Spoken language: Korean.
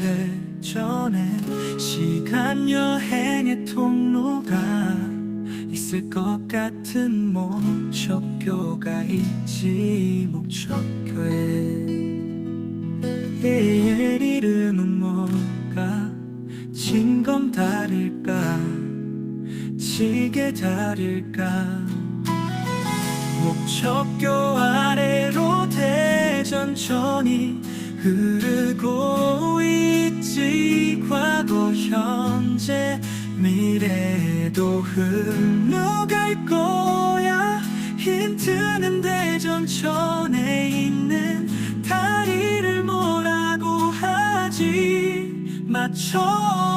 대전에 시간 여행의 통로가 있을 것 같은 목적교가 있지 목적교에. 얘의 이름은 뭘까 진검 다를까 지게 다를까. 목적교 아래로 대전천이 흐르고 있지 과거 현재 미래도 흘러갈 거야. 힌트는 대전천에 있는 다리를 뭐라고 하지? 맞춰